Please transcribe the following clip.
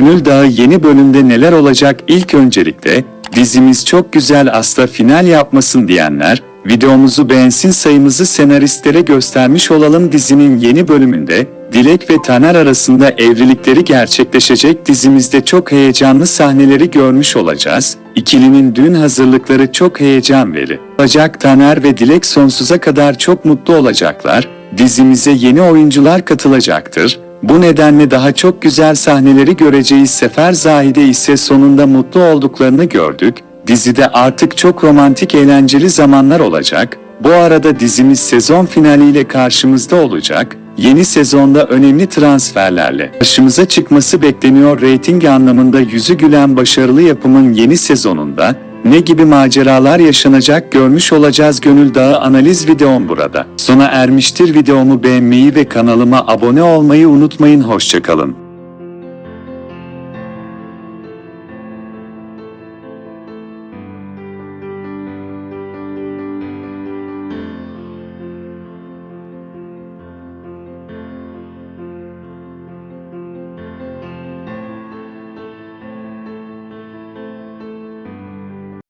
Gönül Dağı yeni bölümde neler olacak ilk öncelikle dizimiz çok güzel asla final yapmasın diyenler videomuzu beğensin sayımızı senaristlere göstermiş olalım dizinin yeni bölümünde Dilek ve Taner arasında evlilikleri gerçekleşecek dizimizde çok heyecanlı sahneleri görmüş olacağız. İkilinin düğün hazırlıkları çok heyecan veri. Bacak Taner ve Dilek sonsuza kadar çok mutlu olacaklar. Dizimize yeni oyuncular katılacaktır. Bu nedenle daha çok güzel sahneleri göreceğiz. Sefer Zahide ise sonunda mutlu olduklarını gördük. Dizide artık çok romantik eğlenceli zamanlar olacak. Bu arada dizimiz sezon finaliyle karşımızda olacak. Yeni sezonda önemli transferlerle karşımıza çıkması bekleniyor. Rating anlamında yüzü gülen başarılı yapımın yeni sezonunda ne gibi maceralar yaşanacak görmüş olacağız Gönül Dağı analiz videom burada. Sona ermiştir videomu beğenmeyi ve kanalıma abone olmayı unutmayın hoşçakalın.